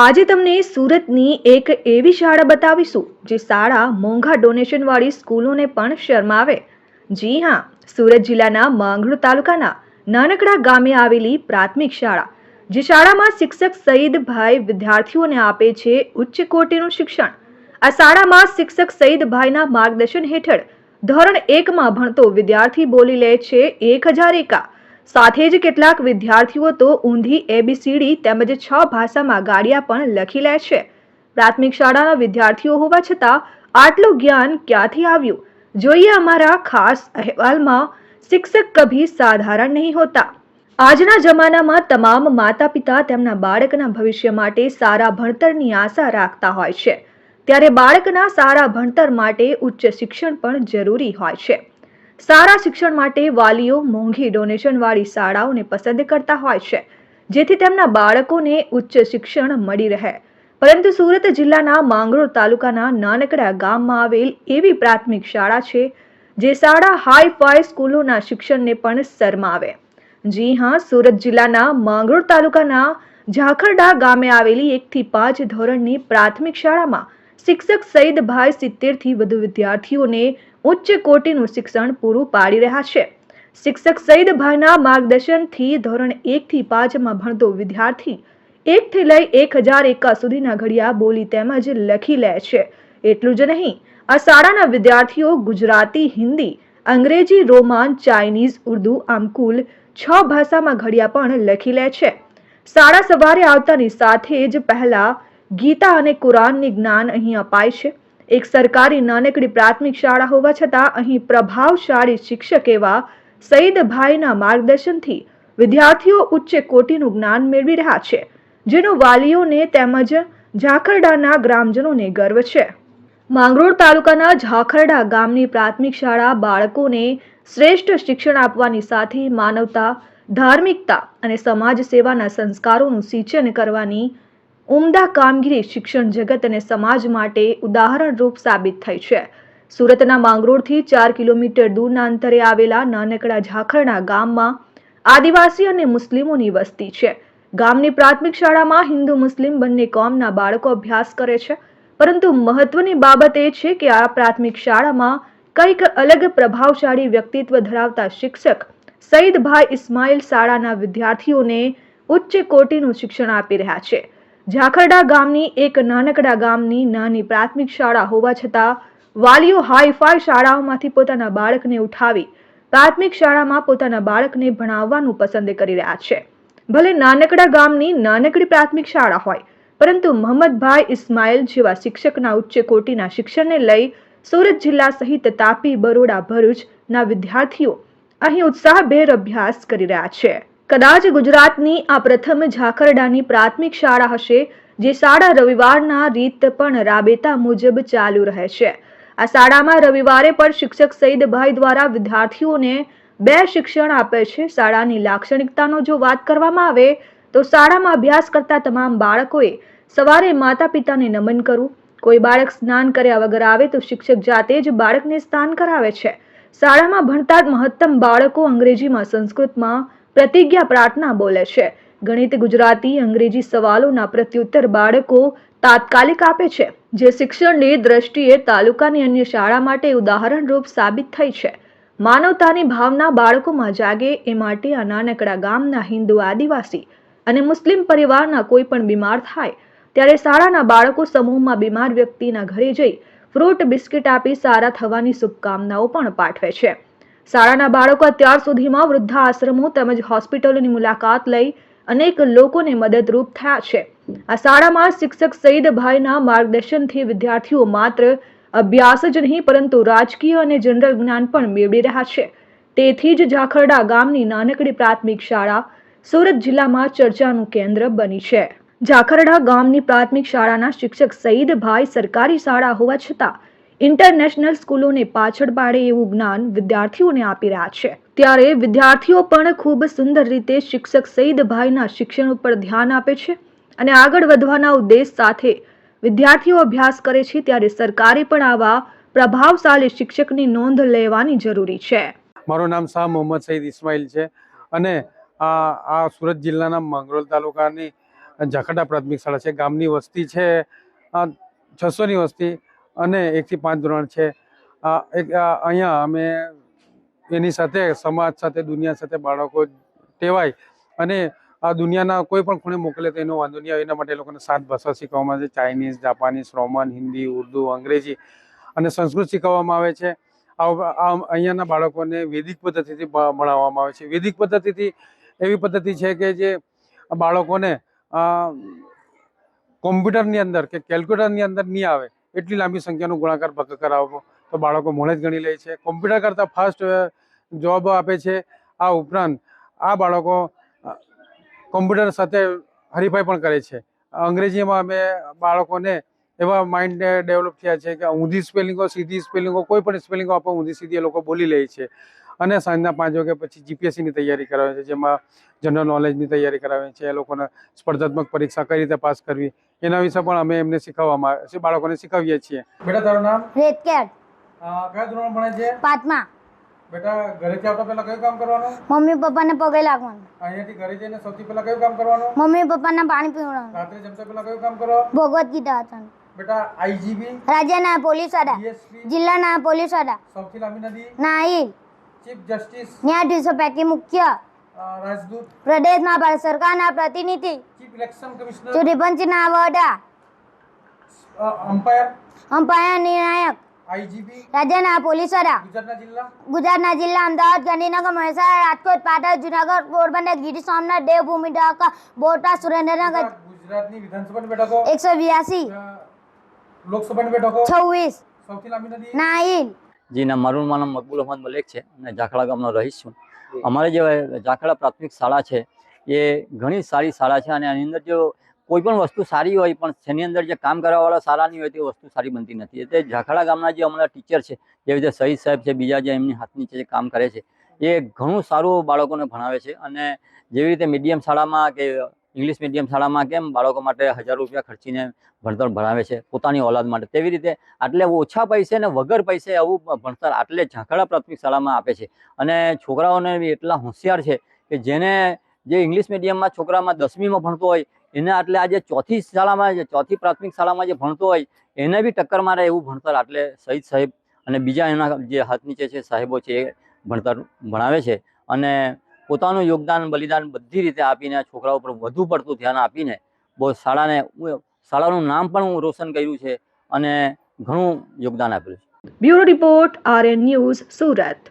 આજે તમને સુરતની એક એવી શાળા બતાવીશું, જે શાળા મોંઘા ડોનેશનવાળી સ્કૂલોને પણ શરમાવે. જી હા, સુરત જિલ્લાના માંગરોળ તાલુકાના નાનકડા ગામે આવેલી પ્રાથમિક શાળા, જે શાળામાં શિક્ષક સઈદભાઈ વિદ્યાર્થીઓને આપે છે ઉચ્ચ કોટીનું શિક્ષણ. આ શાળામાં શિક્ષક સઈદભાઈના માર્ગદર્શન હેઠળ ધોરણ એકમાં ભણતો વિદ્યાર્થી બોલી લે છે એક હજાર એકા. સાથે જ કેટલાક વિદ્યાર્થીઓ તો ઊંધી એબીસીડી તેમજ છ ભાષામાં ગાડિયા પણ લખી લે છે. પ્રાથમિક શાળાના વિદ્યાર્થીઓ હોવા છતાં આટલું જ્ઞાન ક્યાંથી આવ્યું? જોઈએ અમારા ખાસ અહેવાલમાં શિક્ષક કભી સાધારણ નહીં હોતા. આજના જમાનામાં તમામ માતા પિતા તેમના બાળકના ભવિષ્ય માટે સારા ભણતરની આશા રાખતા હોય છે. ત્યારે બાળકના સારા ભણતર માટે ઉચ્ચ શિક્ષણ પણ જરૂરી હોય છે. સારા શિક્ષણ માટે વાલીઓ મોંઘી ડોનેશનવાળી શાળાઓને પસંદ કરતા હોય છે, જેથી તેમના બાળકોને ઉચ્ચ શિક્ષણ મળી રહે. પરંતુ સુરત જિલ્લાના માંગરોળ તાલુકાના નાનકડા ગામમાં આવેલ એવી પ્રાથમિક શાળા છે, જે શાળા હાઈ ફાઈ સ્કૂલોના શિક્ષણને પણ શરમાવે. જી હા, સુરત જિલ્લાના માંગરોળ તાલુકાના ઝાખરડા ગામે આવેલી એકથી પાંચ ધોરણની પ્રાથમિક શાળામાં શિક્ષક સઈદભાઈ સિત્તેરથી વધુ વિદ્યાર્થીઓને ઉચ્ચ કોટીનું શિક્ષણ પૂરું પાડી રહ્યા છે. શિક્ષક સઈદભાઈના માર્ગદર્શનથી ધોરણ એકથી પાંચમાં ભણતો વિદ્યાર્થી એકથી લઈ એક હજાર એકા સુધીના ઘડિયા બોલી તેમજ લખી લે છે. એટલું જ નહીં, આ શાળાના વિદ્યાર્થીઓ ગુજરાતી, હિન્દી, અંગ્રેજી, રોમાન, ચાઇનીઝ, ઉર્દુ, આમ કુલ છ ભાષામાં ઘડિયા પણ લખી લે છે. શાળા સવારે આવતાની સાથે જ પહેલા ગીતા અને કુરાનની જ્ઞાન અહીં અપાય છે. એક સરકારી નાનકડી પ્રાથમિક શાળા હોવા છતાં અહીં પ્રભાવશાળી શિક્ષક એવા સઈદભાઈના માર્ગદર્શનથી વિદ્યાર્થીઓ ઉચ્ચ કોટીનું જ્ઞાન મેળવી રહ્યા છે, જેનો વાલીઓને તેમજ ઝાખરડાના ગ્રામજનોને ગર્વ છે. માંગરોળ તાલુકાના ઝાખરડા ગામની પ્રાથમિક શાળા બાળકોને શ્રેષ્ઠ શિક્ષણ આપવાની સાથે માનવતા, ધાર્મિકતા અને સમાજ સેવાના સંસ્કારોનું સિંચન કરવાની ઉમદા કામગીરી શિક્ષણ જગત અને સમાજ માટે ઉદાહરણરૂપ સાબિત થઈ છે. સુરતના માંગરોળથી ચાર કિલોમીટર દૂરના અંતરે આવેલા નાનકડા ઝાખરણા ગામમાં આદિવાસી અને મુસ્લિમોની વસ્તી છે. ગામની પ્રાથમિક શાળામાં હિન્દુ મુસ્લિમ બંને કોમના બાળકો અભ્યાસ કરે છે. પરંતુ મહત્વની બાબત એ છે કે આ પ્રાથમિક શાળામાં કંઈક અલગ પ્રભાવશાળી વ્યક્તિત્વ ધરાવતા શિક્ષક સઈદભાઈ ઇસ્માઇલ શાળાના વિદ્યાર્થીઓને ઉચ્ચ કોટીનું શિક્ષણ આપી રહ્યા છે. ઝાખરડા ગામની એક નાનકડા ગામની નાની પ્રાથમિક શાળા હોવા છતાં વાલીઓ હાઈફાઈ શાળાઓમાંથી પોતાના બાળકને ઉઠાવી પ્રાથમિક શાળામાં પોતાના બાળકને ભણાવવાનું પસંદ કરી રહ્યા છે. ભલે નાનકડા ગામની નાનકડી પ્રાથમિક શાળા હોય, પરંતુ મોહમ્મદભાઈ ઇસ્માઇલ જેવા શિક્ષકના ઉચ્ચ કોટીના શિક્ષણને લઈ સુરત જિલ્લા સહિત તાપી, બરોડા, ભરૂચના વિદ્યાર્થીઓ અહીં ઉત્સાહભેર અભ્યાસ કરી રહ્યા છે. કદાચ ગુજરાતની આ પ્રથમ ઝાખરડાની પ્રાથમિક શાળા હશે, જે શાળા રવિવારના રીત પણ રાબેતા મુજબ ચાલુ રહે છે આ શાળામાં રવિવારે પણ શિક્ષક સઈદભાઈ દ્વારા વિદ્યાર્થીઓને બે શિક્ષણ આપે છે. શાળાની લાક્ષણિકતાનો જો વાત કરવામાં આવે, તો શાળામાં અભ્યાસ કરતા તમામ બાળકોએ સવારે માતા પિતાને નમન કરવું. કોઈ બાળક સ્નાન કર્યા વગર આવે તો શિક્ષક જાતે જ બાળકને સ્નાન કરાવે છે. શાળામાં ભણતા મહત્તમ બાળકો અંગ્રેજીમાં, સંસ્કૃતમાં પ્રતિજ્ઞા પ્રાર્થના બોલે છે. ગણિત ગુજરાતી અંગ્રેજી સવાલોના પ્રત્યુત્તર બાળકો તાત્કાલિક આપે છે, જે શિક્ષણની દ્રષ્ટિએ તાલુકાની અન્ય શાળા માટે ઉદાહરણરૂપ સાબિત થઈ છે. માનવતાની ભાવના બાળકોમાં જાગે એ માટે આ નાનકડા ગામના હિન્દુ આદિવાસી અને મુસ્લિમ પરિવારના કોઈ પણ બીમાર થાય, ત્યારે શાળાના બાળકો સમૂહમાં બીમાર વ્યક્તિના ઘરે જઈ ફ્રૂટ બિસ્કિટ આપી સારા થવાની શુભકામનાઓ પણ પાઠવે છે. શાળાના બાળકો અત્યાર સુધીમાં વૃદ્ધાશ્રમો તેમજ હોસ્પિટલોની મુલાકાત લઈ અનેક લોકોને મદદરૂપ થયા છે. આ શાળામાં શિક્ષક સઈદભાઈના માર્ગદર્શનથી વિદ્યાર્થીઓ માત્ર અભ્યાસ જ નહીં, પરંતુ રાજકીય અને જનરલ જ્ઞાન પણ મેળવી રહ્યા છે. તેથી જ ઝાખરડા ગામની નાનકડી પ્રાથમિક શાળા સુરત જિલ્લામાં ચર્ચાનું કેન્દ્ર બની છે. ઝાખરડા ગામની પ્રાથમિક શાળાના શિક્ષક સઈદભાઈ સરકારી શાળા હોવા છતાં ઇન્ટરનેશનલ સ્કૂલોને પાછળ પાડે એવું જ્ઞાન વિદ્યાર્થીઓને આપી રહ્યા છે. ત્યારે વિદ્યાર્થીઓ પણ ખૂબ સુંદર રીતે શિક્ષક સઈદભાઈના શિક્ષણ ઉપર ધ્યાન આપે છે અને આગળ વધવાના ઉદ્દેશ સાથે વિદ્યાર્થીઓ અભ્યાસ કરે છે ત્યારે સરકારે પણ આવા પ્રભાવશાળી શિક્ષકની નોંધ લેવાની જરૂરી છે. મારું નામ શાહ મોહમ્મદ સઈદ ઇસ્માઇલ છે અને આ આ સુરત જિલ્લાના માંગરોળ તાલુકાની ઝાખડા પ્રાથમિક શાળા છે. ગામની વસ્તી છે છસોની વસ્તી અને એકથી પાંચ ધોરણ છે. એક અહીંયા અમે એની સાથે, સમાજ સાથે, દુનિયા સાથે બાળકો ટેવાય અને આ દુનિયાના કોઈ પણ ખૂણે મોકલે તો એનો વાંધો નહીં આવે. એના માટે લોકોને સાત ભાષા શીખવવામાં આવે છે. Chinese, Japanese, Roman, Hindi, Urdu, અંગ્રેજી અને સંસ્કૃત શીખવવામાં આવે છે. અહીંયાના બાળકોને વૈદિક પદ્ધતિથી ભણાવવામાં આવે છે. વૈદિક પદ્ધતિથી એવી પદ્ધતિ છે કે જે બાળકોને કોમ્પ્યુટરની અંદર કે કેલ્ક્યુલેટરની અંદર નહીં આવે. એટલી લાંબી સંખ્યાનો ગુણાકાર ભાગાકાર આપો તો બાળકો મોડે જ ગણી લે છે. કોમ્પ્યુટર કરતાં ફાસ્ટ જોબ આપે છે. આ ઉપરાંત આ બાળકો કોમ્પ્યુટર સાથે હરીફાઈ પણ કરે છે. અંગ્રેજીમાં અમે બાળકોને એવા માઇન્ડ ડેવલપ થયા છે કે ઊંધી સ્પેલિંગો સીધી સ્પેલિંગો કોઈ પણ સ્પેલિંગો આપો, ઊંધી સીધી એ લોકો બોલી લે છે. અને સાંજના પાંચ વાગ્યા પછી જીપીએસસીની તૈયારી કરાવે છે જેમાં જનરલ નોલેજની તૈયારી કરાવે છે એ લોકોને સ્પર્ધાત્મક પરીક્ષા કઈ રીતે પાસ કરવી એના વિશે પણ અમે એમને શીખવવામાં આવે છે બાળકોને શીખવીએ છીએ. બેટા તારું નામ? રેતકેટ કયા ધોરણ ભણે છે? પાંચમા. બેટા ઘરે આવતા પહેલા કયું કામ કરવાનું? મમ્મી પપ્પાને પગે લાગવાનું. અહીંયાથી ઘરે જઈને સૌથી પહેલા કયું કામ કરવાનું? મમ્મી પપ્પાને પાણી પીવડાવવાનું. રાત્રે જમતા પહેલા કયું કામ કરો? ભગવદ્ ગીતા વાંચવાનું. બેટા આઈજીબી રાજ્યના પોલીસ વડા જિલ્લાના પોલીસ વડા સૌથી લાંબી નદી? નાઈલ ચીફ જસ્ટિસ ન્યાયાધીશો પૈકી મુખ્ય રાજદૂત પ્રદેશમાં ભારત સરકારના પ્રતિનિધિ ચીફ ઇલેક્શન કમિશનર ચૂંટણી પંચના વડા અમ્પાયર અમ્પાયર નિર્ણાયક રાજ્યના પોલીસ વડા ગુજરાતના જિલ્લા ગુજરાતના જિલ્લા અમદાવાદ ગાંધીનગર મહેસાણા રાજકોટ પાટણ જુનાગઢ પોરબંદર ગીર સોમનાથ દેવભૂમિ ડાકા બોટાદ સુરેન્દ્રનગર ગુજરાતની વિધાનસભાની બેઠકો એકસો બ્યાસી લોકસભાની બેઠકો છવ્વીસ સૌથી લાંબી નદી નાઈલ જી ના મારું નામ મકબૂલ અહમદ મલેક છે અને ઝાખડા ગામનો રહીશ છું. અમારે જે ઝાખડા પ્રાથમિક શાળા છે એ ઘણી સારી શાળા છે અને આની અંદર જો કોઈ પણ વસ્તુ સારી હોય પણ તેની અંદર જે કામ કરવાવાળા સારા નહીં હોય તે વસ્તુ સારી બનતી નથી. એટલે ઝાખડા ગામના જે અમારા ટીચર છે જેવી રીતે શહીદ સાહેબ છે બીજા જે એમની હાથ નીચે જે કામ કરે છે એ ઘણું સારું બાળકોને ભણાવે છે અને જેવી રીતે મીડિયમ શાળામાં કે ઇંગ્લિશ મીડિયમ શાળામાં કેમ બાળકો માટે હજાર રૂપિયા ખર્ચીને ભણતર ભણાવે છે? પોતાની ઓલાદ માટે તેવી રીતે આટલે ઓછા પૈસે ને વગર પૈસે આવું ભણતર આટલે ઝાંખડા પ્રાથમિક શાળામાં આપે છે. અને છોકરાઓને બી એટલા હોશિયાર છે કે જેને જે ઇંગ્લિશ મીડિયમમાં છોકરામાં દસમીમાં ભણતો હોય, એને આટલે આજે ચોથી શાળામાં ચોથી પ્રાથમિક શાળામાં જે ભણતો હોય, એને બી ટક્કર મારે એવું ભણતર આટલે શહીદ સાહેબ અને બીજા એના જે હાથ નીચે છે સાહેબો છે એ ભણતર ભણાવે છે. અને પોતાનું યોગદાન, બલિદાન બધી રીતે આપીને છોકરાઓ પર વધુ પડતું ધ્યાન આપીને બહુ શાળાને શાળાનું નામ પણ હું રોશન કર્યું છે અને ઘણું યોગદાન આપેલું છે. Bureau report RN news Surat.